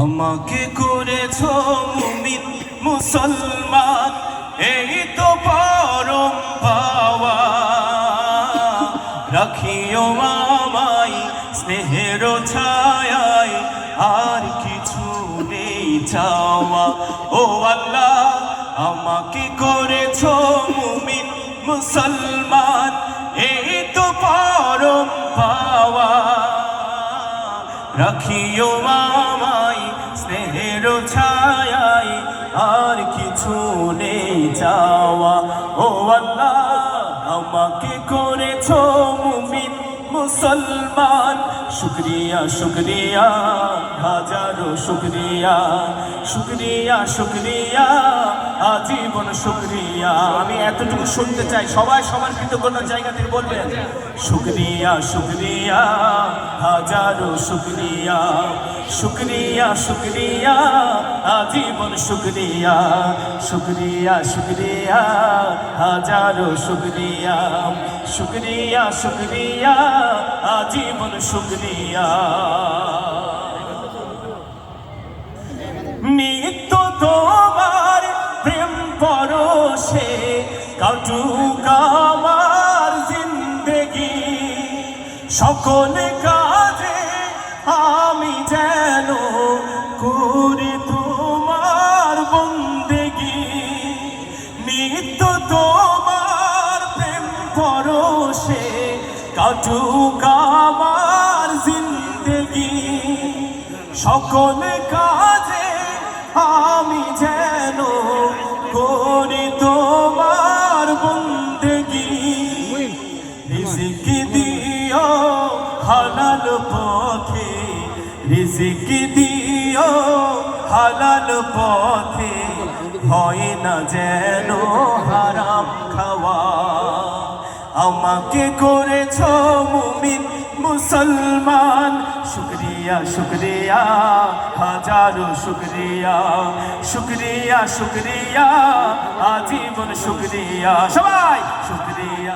আমাকে করেছ মুমিন, মুসলমান, এই তো পরম পাওয়া। রাখিও আমায় স্নেহের ছায়ায়, আর কিছু নেই চাওয়া। ও আল্লাহ, আমাকে করেছ মুমিন, মুসলমান, এই রাখিও আমায় স্নেহের ছায়ায়, আর কিছু নেই চাওয়া। ও আল্লাহ, আমাকে করেছ মুমিন, মুসলমান। শুক্রিয়া শুক্রিয়া, হাজারো শুক্রিয়া শুক্রিয়া শুক্রিয়া শুক্রিয়া। আমি এতটুকু শুনতে চাই। সবাই সবার বলবেন, শুক্রিয়া শুক্রিয়া, হাজারো শুক্রিয়া শুক্রিয়া শুক্রিয়া, আজীবন শুক্রিয়া শুক্রিয়া শুক্রিয়া, হাজারো শুক্রিয়া শুক্রিয়া শুক্রিয়া, আজীবন শুক্রিয়া। নিত্য তোমার কাটুক আমার জিন্দেগি, সকল কাজে আমি যেন করি তোমার বন্দেগি। নিত্য তোমার প্রেম পরশে কাটুক আমার জিন্দেগি, সকল কাজে আমি যেন রিজিক দিও হালাল পথে, রিজিক দিও হালাল পথে। হয় না যেন হারাম খাওয়া। আমাকে করেছ মুমিন মুসলমান। শুক্রিয়া শুক্রিয়া, হাজারো শুক্রিয়া। শুক্রিয়া শুক্রিয়া, আজীবন শুক্রিয়া। সবাই, শুক্রিয়া।